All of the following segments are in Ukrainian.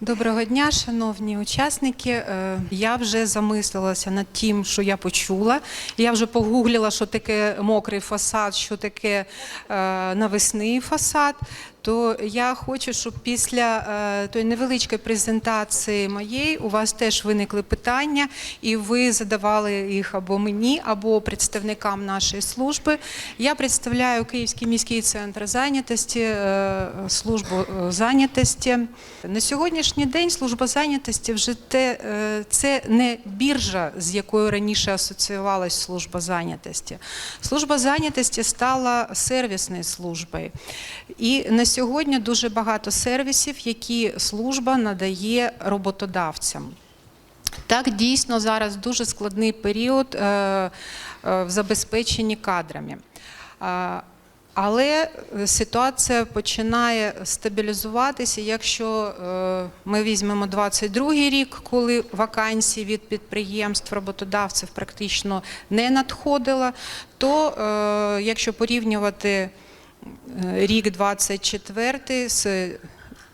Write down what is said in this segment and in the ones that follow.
Доброго дня, шановні учасники. Е, Я вже замислилася над тим, що я почула. Я вже погуглила, що таке мокрий фасад, що таке е, навесний фасад. То я хочу, щоб після е, тої невеличкої презентації моєї у вас теж виникли питання, і ви задавали їх або мені, або представникам нашої служби. Я представляю Київський міський центр зайнятості, е, службу е, зайнятості. На сьогоднішній день служба зайнятості вже те, це не біржа, з якою раніше асоціювалась служба зайнятості. Служба зайнятості стала сервісною службою. І на сьогодні дуже багато сервісів, які служба надає роботодавцям. Так, дійсно, зараз дуже складний період е, е, в забезпеченні кадрами. Але ситуація починає стабілізуватися, якщо е, ми візьмемо 22 рік, коли вакансій від підприємств, роботодавців практично не надходило, то якщо порівнювати рік 24 з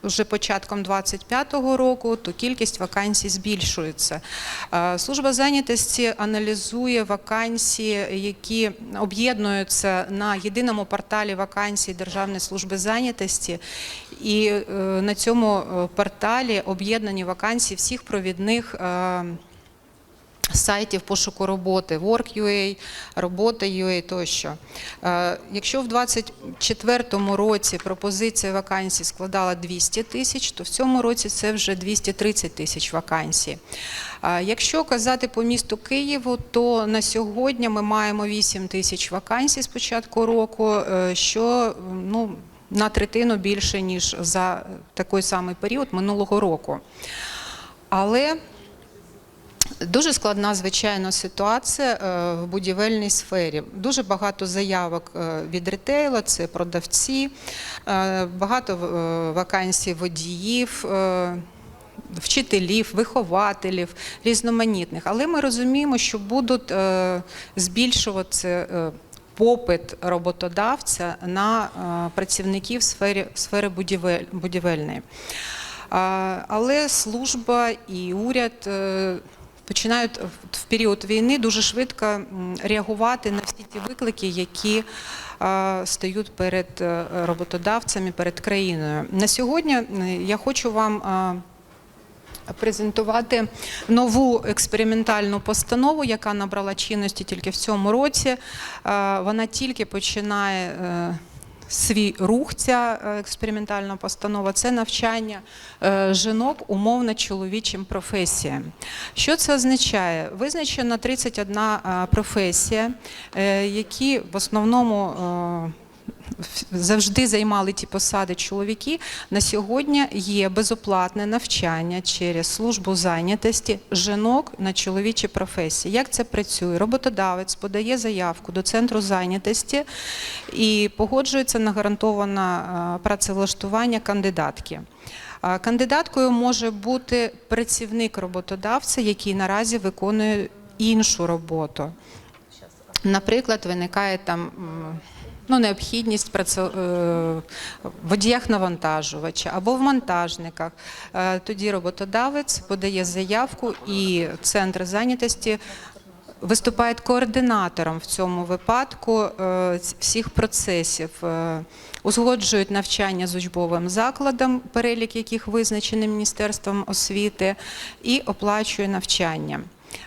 вже початком 25-го року, то кількість вакансій збільшується. Е, Служба зайнятості аналізує вакансії, які об'єднуються на єдиному порталі вакансій Державної служби зайнятості, і е, на цьому е, порталі об'єднані вакансії всіх провідних. Сайтів пошуку роботи, Work.ua, Робота.ua тощо. Е, Якщо в 2024 році пропозиція вакансій складала 200 тисяч, то в цьому році це вже 230 тисяч вакансій. Е, Якщо казати по місту Києву, то на сьогодні ми маємо 8 тисяч вакансій з початку року, е, що ну, на третину більше, ніж за такий самий період минулого року. Але Дуже складна, звичайно, ситуація е, в будівельній сфері. Дуже багато заявок е, від ретейла, це продавці, е, багато вакансій водіїв. Вчителів, вихователів, різноманітних. Але ми розуміємо, що будуть збільшуватися попит роботодавця на працівників сфери, сфери будівель, будівельної. Але служба і уряд починають в- період війни дуже швидко реагувати на всі ті виклики, які е, стають перед е, роботодавцями, перед країною. На сьогодні я хочу вам. е, презентувати нову експериментальну постанову, яка набрала чинності тільки в цьому році. Вона тільки починає свій рух, ця е, експериментальна постанова. Це навчання е, жінок умовно чоловічим професіям. Що це означає? Визначена 31 е, професія, які в основному завжди займали ті посади чоловіки. На сьогодні є безоплатне навчання через службу зайнятості жінок на чоловічі професії. Як це працює? Роботодавець подає заявку до центру зайнятості і погоджується на гарантоване е, працевлаштування кандидатки. Кандидаткою може бути працівник роботодавця, який наразі виконує іншу роботу. Наприклад, виникає там ну, необхідність праце- е, водіях навантажувача або в монтажниках. Е, Тоді роботодавець подає заявку і центр зайнятості виступає координатором в цьому випадку е, всіх процесів. Узгоджують навчання з учбовим закладом, перелік яких визначений Міністерством освіти, і оплачує навчання.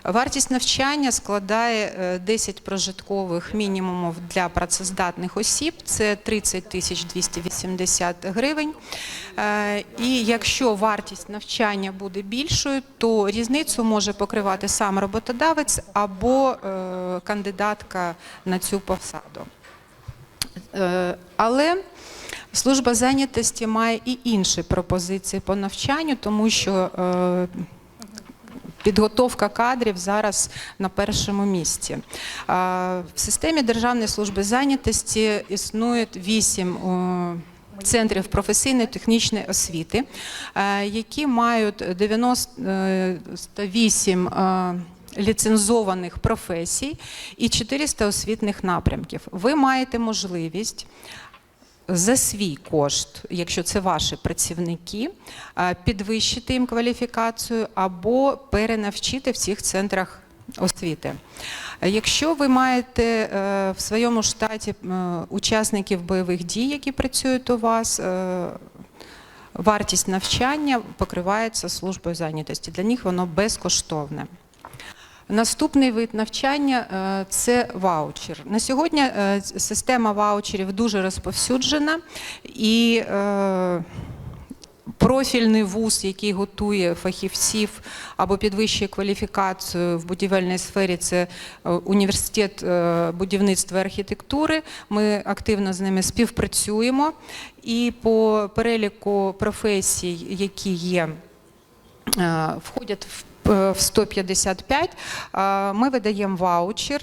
Вартість навчання складає е, 10 прожиткових мінімумів для працездатних осіб, це 30 тисяч 280 гривень. Е, І якщо вартість навчання буде більшою, то різницю може покривати сам роботодавець або е, кандидатка на цю посаду. Е, Але служба зайнятості має і інші пропозиції по навчанню, тому що е, Підготовка кадрів зараз на першому місці. В системі Державної служби зайнятості існує вісім центрів професійної технічної освіти, е, які мають 98 е, ліцензованих професій і 400 освітних напрямків. Ви маєте можливість за свій кошт, якщо це ваші працівники, підвищити їм кваліфікацію або перенавчити в цих центрах освіти. Якщо ви маєте е, в своєму штаті е, учасників бойових дій, які працюють у вас, е, вартість навчання покривається службою зайнятості. Для них воно безкоштовне. Наступний вид навчання е, це ваучер. На сьогодні е, система ваучерів дуже розповсюджена і е, профільний вуз, який готує фахівців або підвищує кваліфікацію в будівельній сфері, це університет будівництва і архітектури. Ми активно з ними співпрацюємо. І по переліку професій, які є входять в, в 155, е, ми видаємо ваучер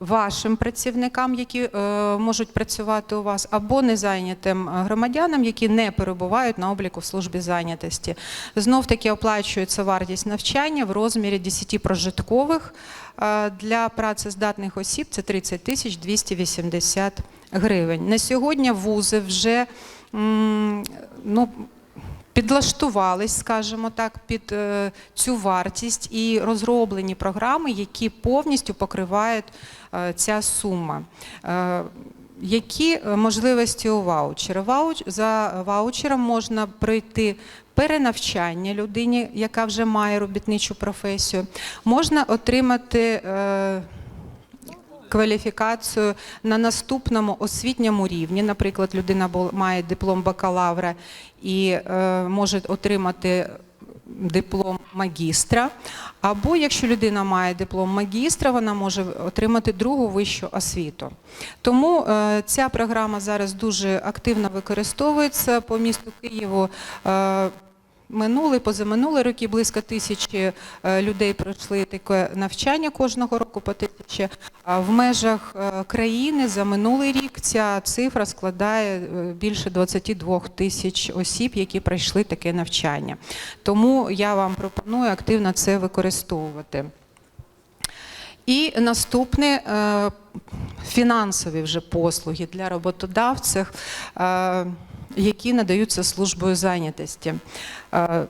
вашим працівникам, які е, можуть працювати у вас, або незайнятим громадянам, які не перебувають на обліку в службі зайнятості. Знов таки оплачується вартість навчання в розмірі 10 прожиткових е, для працездатних осіб. Це 30 тисяч 280 гривень. На сьогодні вузи вже ну, підлаштувались, скажімо так, під е, цю вартість і розроблені програми, які повністю покривають е, ця сума. Е, які можливості у ваучера? Вауч, за ваучером можна пройти перенавчання людині, яка вже має робітничу професію. Можна отримати е, кваліфікацію на наступному освітньому рівні. Наприклад, людина має диплом бакалавра і е, може отримати диплом магістра. Або якщо людина має диплом магістра, вона може отримати другу вищу освіту. Тому е, ця програма зараз дуже активно використовується по місту Києву. Е, Минулий, позаминулий роки близько тисячі е, людей пройшли таке навчання кожного року по тисячі. А в межах е, країни за минулий рік ця цифра складає е, більше 22 тисяч осіб, які пройшли таке навчання. Тому я вам пропоную активно це використовувати. І наступне фінансові вже послуги для роботодавців, які надаються службою зайнятості. Е,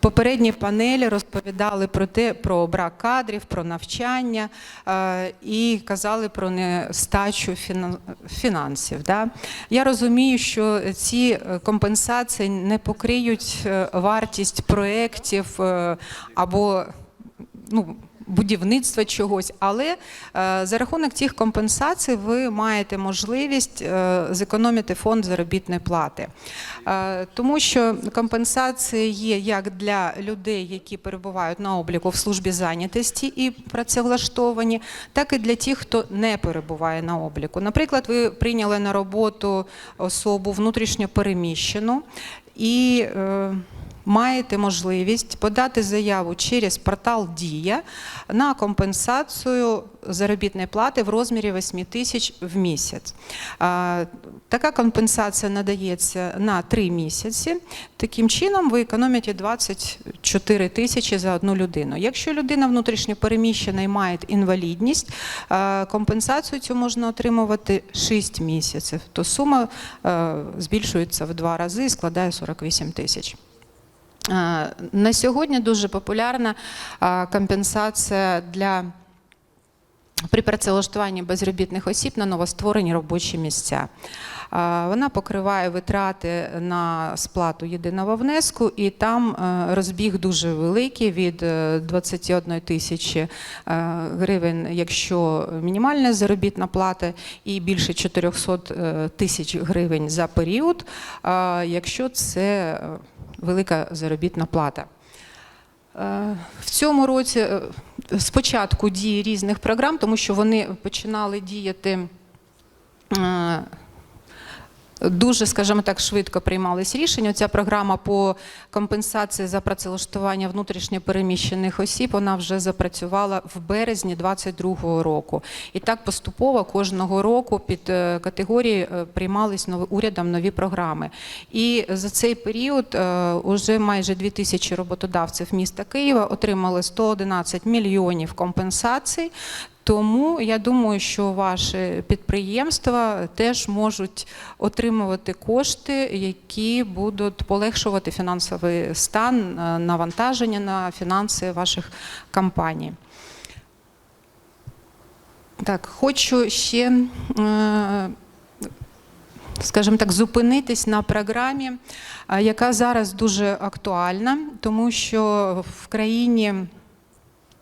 Попередні панелі розповідали про те, про брак кадрів, про навчання е, і казали про нестачу фінансів. Я розумію, що ці е, компенсації не покриють вартість проєктів або ну, будівництва чогось, але е, за рахунок цих компенсацій ви маєте можливість е, зекономити фонд заробітної плати. Е, тому що компенсації є як для людей, які перебувають на обліку в службі зайнятості і працевлаштовані, так і для тих, хто не перебуває на обліку. Наприклад, ви прийняли на роботу особу внутрішньо переміщену і маєте можливість подати заяву через портал Дія на компенсацію заробітної плати в розмірі 8 тисяч в місяць. Така компенсація надається на 3 місяці. Таким чином ви економите 24 тисячі за одну людину. Якщо людина внутрішньо переміщена і має інвалідність, компенсацію цю можна отримувати 6 місяців, то сума збільшується в два рази і складає 48 тисяч. Е, На сьогодні дуже популярна е, компенсація для при працевлаштуванні безробітних осіб на новостворені робочі місця. Е, Вона покриває витрати на сплату єдиного внеску, і там розбіг дуже великий від е, 21 тисячі гривень, якщо мінімальна заробітна плата, і більше 400 е, тисяч гривень за період, якщо це велика заробітна плата. Е, В цьому році е, спочатку дії різних програм, тому що вони починали діяти. Е, Дуже, скажімо так, швидко приймались рішення. Ця програма по компенсації за працевлаштування внутрішньо переміщених осіб вона вже запрацювала в березні 2022 року. І так поступово кожного року під е, категорії е, приймались урядом нові програми. І за цей період е, уже майже 2 тисячі роботодавців міста Києва отримали 111 мільйонів компенсацій. Тому я думаю, що ваші підприємства теж можуть отримувати кошти, які будуть полегшувати фінансовий стан, е, навантаження на фінанси ваших компаній. Так, хочу ще, е, скажімо так, зупинитись на програмі, е, яка зараз дуже актуальна, тому що в країні.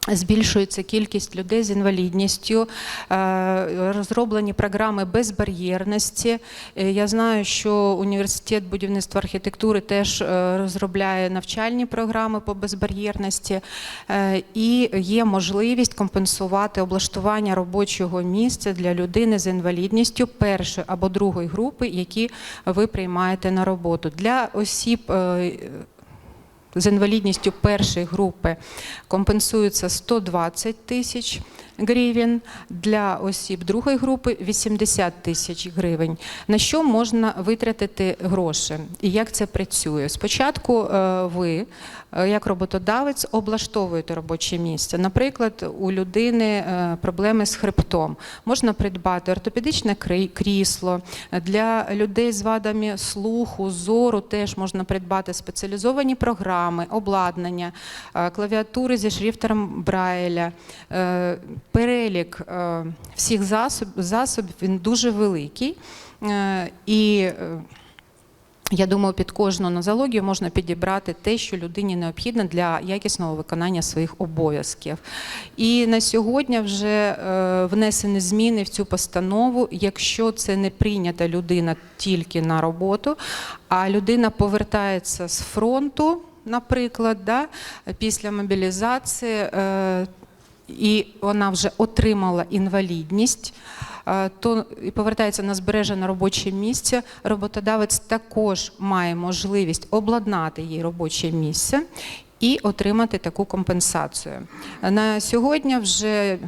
Збільшується кількість людей з інвалідністю, е, розроблені програми безбар'єрності. Е, Я знаю, що університет будівництва архітектури теж е, розробляє навчальні програми по безбар'єрності, і є можливість компенсувати облаштування робочого місця для людини з інвалідністю першої або другої групи, які ви приймаєте на роботу. Для осіб з інвалідністю першої групи компенсується 120 тисяч гривень, для осіб другої групи 80 тисяч гривень. На що можна витратити гроші і як це працює? Спочатку е, ви, як роботодавець, облаштовуєте робоче місце. Наприклад, у людини е, проблеми з хребтом. Можна придбати ортопедичне крісло. Для людей з вадами слуху, зору теж можна придбати спеціалізовані програми, обладнання, е, клавіатури зі шрифтом Брайля. Е, Перелік е, всіх засоб, засобів він дуже великий. Е, І е, я думаю, під кожну нозологію можна підібрати те, що людині необхідно для якісного виконання своїх обов'язків. І на сьогодні вже е, внесені зміни в цю постанову. Якщо це не прийнята людина тільки на роботу, а людина повертається з фронту, наприклад, да, після мобілізації. е, і вона вже отримала інвалідність, то і повертається на збережене робоче місце. Роботодавець також має можливість обладнати їй робоче місце і отримати таку компенсацію. На сьогодні вже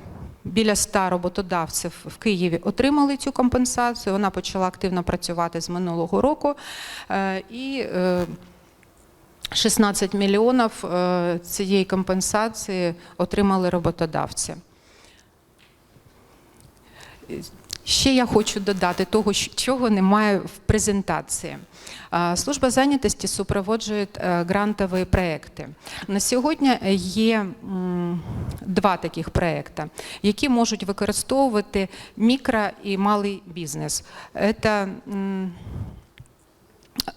Біля 100 роботодавців в Києві отримали цю компенсацію. Вона почала активно працювати з минулого року. Е, І е, 16 мільйонів е, цієї компенсації отримали роботодавці. Ще я хочу додати того, чого немає в презентації. Служба зайнятості супроводжує е, грантові проекти. На сьогодні є два таких проекти, які можуть використовувати мікро і малий бізнес. Це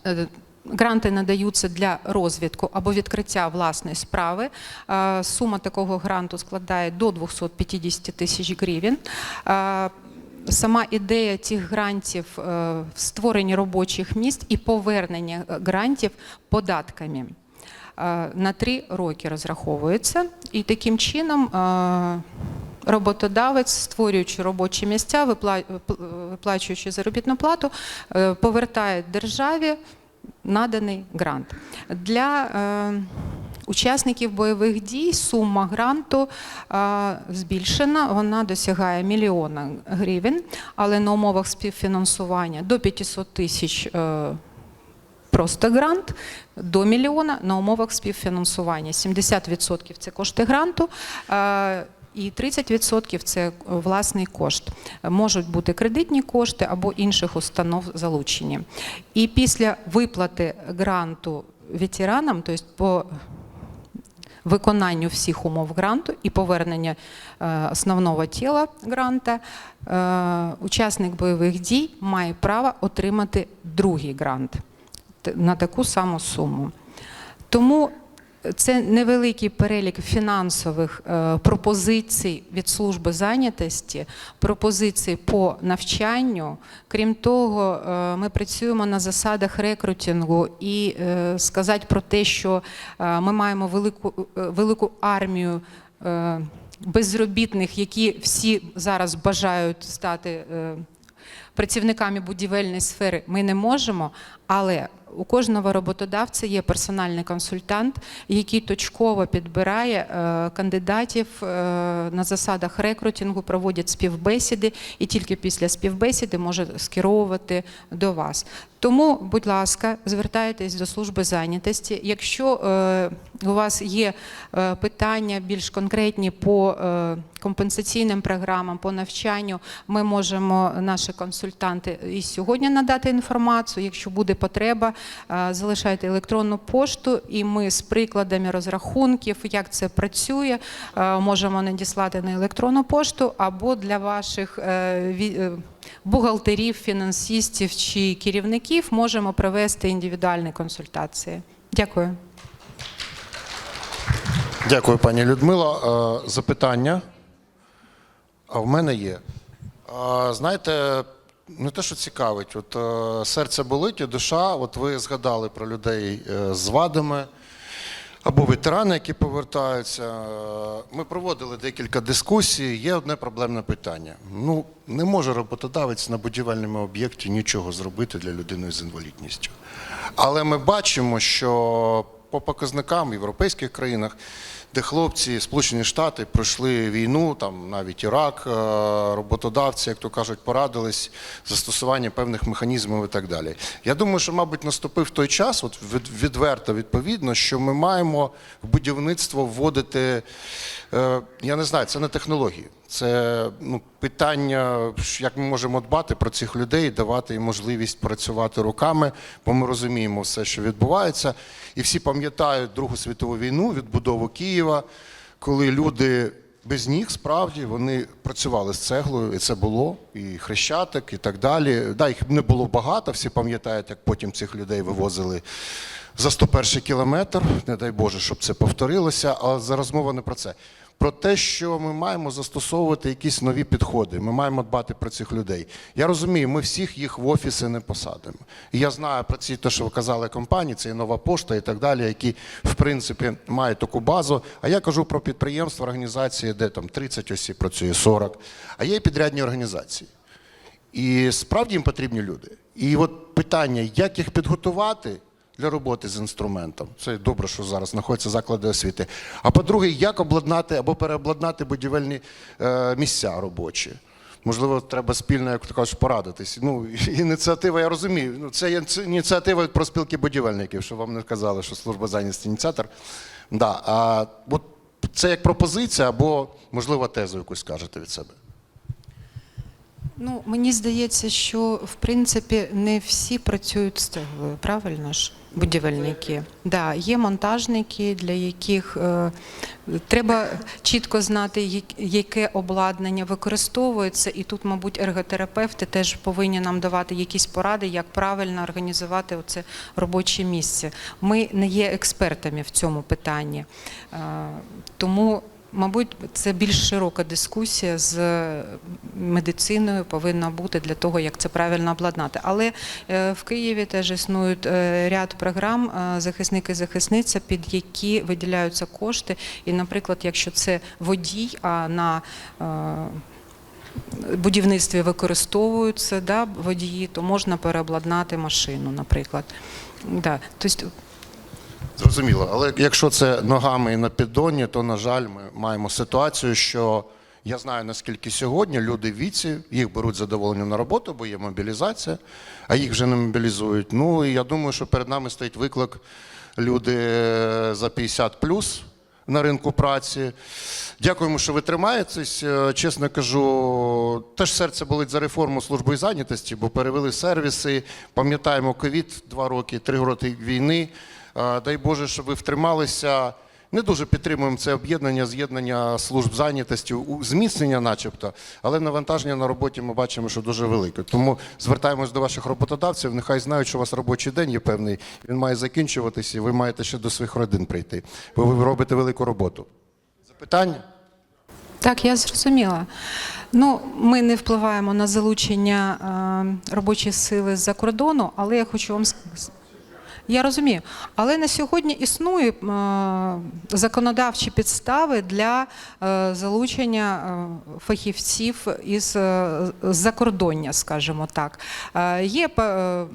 е, Гранти надаються для розвитку або відкриття власної справи. Е, Сума такого гранту складає до 250 тисяч гривень. Е, Сама ідея цих грантів е, в створенні робочих місць і повернення грантів податками на три роки розраховується. І таким чином роботодавець, створюючи робочі місця, виплачуючи заробітну плату, повертає державі наданий грант. Для е, учасників бойових дій сума гранту е, збільшена, вона досягає мільйона гривень, але на умовах співфінансування до 500 тисяч е, просто грант до мільйона на умовах співфінансування. 70% це кошти гранту. Е, І 30% це власний кошт. Можуть бути кредитні кошти або інших установ залучені. І після виплати гранту ветеранам, тобто по виконанню всіх умов гранту і повернення е, основного тіла гранта, е, учасник бойових дій має право отримати другий грант на таку саму суму. Тому це невеликий перелік фінансових е, пропозицій від служби зайнятості, пропозицій по навчанню. Крім того, е, ми працюємо на засадах рекрутингу і е, сказати про те, що ми маємо велику, велику армію. Безробітних, які всі зараз бажають стати працівниками будівельної сфери, ми не можемо, але у кожного роботодавця є персональний консультант, який точково підбирає е, кандидатів е, на засадах рекрутингу, проводять співбесіди, і тільки після співбесіди може скеровувати до вас. Тому, будь ласка, звертайтесь до служби зайнятості. Якщо е, у вас є питання більш конкретні по компенсаційним програмам, по навчанню, ми можемо, наші консультанти, і сьогодні надати інформацію. Якщо буде потреба, залишайте електронну пошту, і ми з прикладами розрахунків, як це працює, е, можемо надіслати на електронну пошту або для ваших е, е, бухгалтерів, фінансистів чи керівників можемо провести індивідуальні консультації. Дякую. Дякую, пані Людмила. Е, Запитання. А в мене є. Е, Знаєте, не те, що цікавить, от е, серце болить і душа. От ви згадали про людей е, з вадами або ветерани, які повертаються. Ми проводили декілька дискусій. Є одне проблемне питання. Ну, не може роботодавець на будівельному об'єкті нічого зробити для людини з інвалідністю. Але ми бачимо, що по показникам в європейських країнах, де хлопці, Сполучені Штати пройшли війну, там навіть Ірак, е, роботодавці, як то кажуть, порадились застосування певних механізмів і так далі. Я думаю, що, мабуть, наступив той час, от відверто відповідно, що ми маємо в будівництво вводити, е, я не знаю, це не технології. Це ну, питання, як ми можемо дбати про цих людей, давати їм можливість працювати руками, бо ми розуміємо все, що відбувається. І всі пам'ятають Другу світову війну, відбудову Києва, коли люди без ніг справді вони працювали з цеглою, і це було, і хрещатик, і так далі. Да, їх не було багато, всі пам'ятають, як потім цих людей вивозили за 101 кілометр. Не дай Боже, щоб це повторилося, але зараз мова не про це. Про те, що ми маємо застосовувати якісь нові підходи, ми маємо дбати про цих людей. Я розумію, ми всіх їх в офіси не посадимо. І я знаю про ці, те, що ви казали, компанії, це і нова пошта і так далі, які в принципі мають таку базу. А я кажу про підприємства, організації, де там 30 осіб працює, 40. А є підрядні організації. І справді їм потрібні люди. І от питання, як їх підготувати для роботи з інструментом. Це добре, що зараз знаходяться заклади освіти. А по-друге, як обладнати або переобладнати будівельні е, місця робочі. Можливо, треба спільно, як кажеш, порадитись. Ну, ініціатива, я розумію. Ну, це ініціатива про спілки будівельників, що вам не казали, що служба зайнятості ініціатор. Да, а от це як пропозиція, або, можливо, тезу якусь скажете від себе. Ну, мені здається, що в принципі не всі працюють з цеглою, правильно ж? Будівельники. Да, є монтажники, для яких е, треба чітко знати, яке обладнання використовується, і тут, мабуть, ерготерапевти теж повинні нам давати якісь поради, як правильно організувати оце робоче місце. Ми не є експертами в цьому питанні. Е, тому Мабуть, це більш широка дискусія з медициною повинна бути для того, як це правильно обладнати. Але е, в Києві теж існують е, ряд програм е, захисник і захисниця, під які виділяються кошти. І, наприклад, якщо це водій, а на будівництві використовуються да, водії, то можна переобладнати машину, наприклад. Да. Тобто, Зрозуміло, але якщо це ногами і на піддоні, то на жаль, ми маємо ситуацію, що я знаю наскільки сьогодні люди в віці їх беруть з задоволенням на роботу, бо є мобілізація, а їх вже не мобілізують. Ну і я думаю, що перед нами стоїть виклик люди за 50 плюс на ринку праці. Дякуємо, що ви тримаєтесь. Е, Чесно кажу, теж серце болить за реформу служби зайнятості, бо перевели сервіси. Пам'ятаємо ковід два роки, три роки війни. Дай Боже, щоб ви втрималися. Не дуже підтримуємо це об'єднання, з'єднання служб зайнятості, зміцнення, начебто, але навантаження на роботі ми бачимо, що дуже велике. Тому звертаємось до ваших роботодавців. Нехай знають, що у вас робочий день є певний. Він має закінчуватися, і ви маєте ще до своїх родин прийти. Бо ви робите велику роботу. Запитання? Так, я зрозуміла. Ну, ми не впливаємо на залучення е, робочої сили з-за кордону, але я хочу вам сказати. Я розумію, але на сьогодні існують е, законодавчі підстави для е, залучення е, фахівців із закордоння, скажімо так. Е, є е,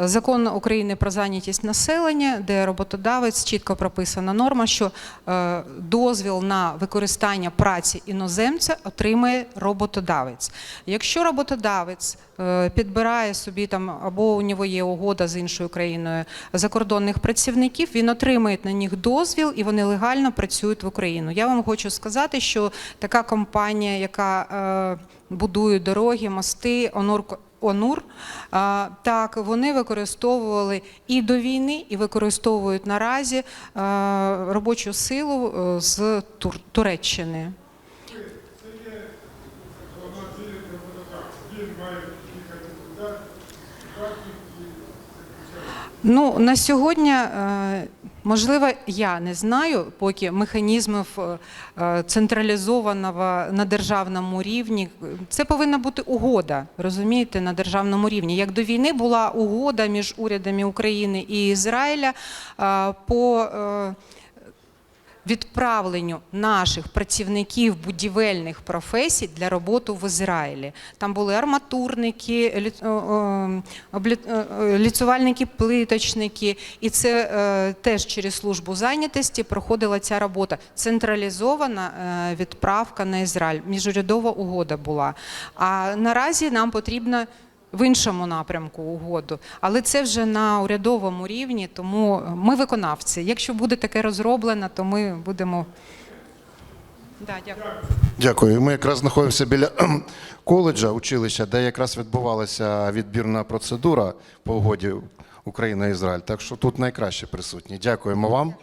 Закон України про зайнятість населення, де роботодавець чітко прописана норма, що е, дозвіл на використання праці іноземця отримає роботодавець. Якщо роботодавець е, підбирає собі там або у нього є угода з іншою країною закордонних працівників, він отримує на них дозвіл і вони легально працюють в Україну. Я вам хочу сказати, що така компанія, яка е, будує дороги, мости, Онур так вони використовували і до війни, і використовують наразі робочу силу е, з Туреччини. Ну, на сьогодні, е, можливо, я не знаю, поки механізмів е, е, централізованого на державному рівні. Це повинна бути угода, розумієте, на державному рівні. Як до війни була угода між урядами України і Ізраїля е, по відправленню наших працівників будівельних професій для роботи в Ізраїлі. Там були арматурники, е, е, ліцювальники, плиточники, і це е, теж через службу зайнятості проходила ця робота. Централізована відправка на Ізраїль. Міжурядова угода була. А наразі нам потрібно в іншому напрямку угоду. Але це вже на урядовому рівні, тому ми виконавці. Якщо буде таке розроблено, то ми будемо. Да, дякую. Дякую. Ми якраз знаходимося біля коледжа, училища, де якраз відбувалася відбірна процедура по угоді Україна-Ізраїль. Так що тут найкраще присутні. Дякуємо вам.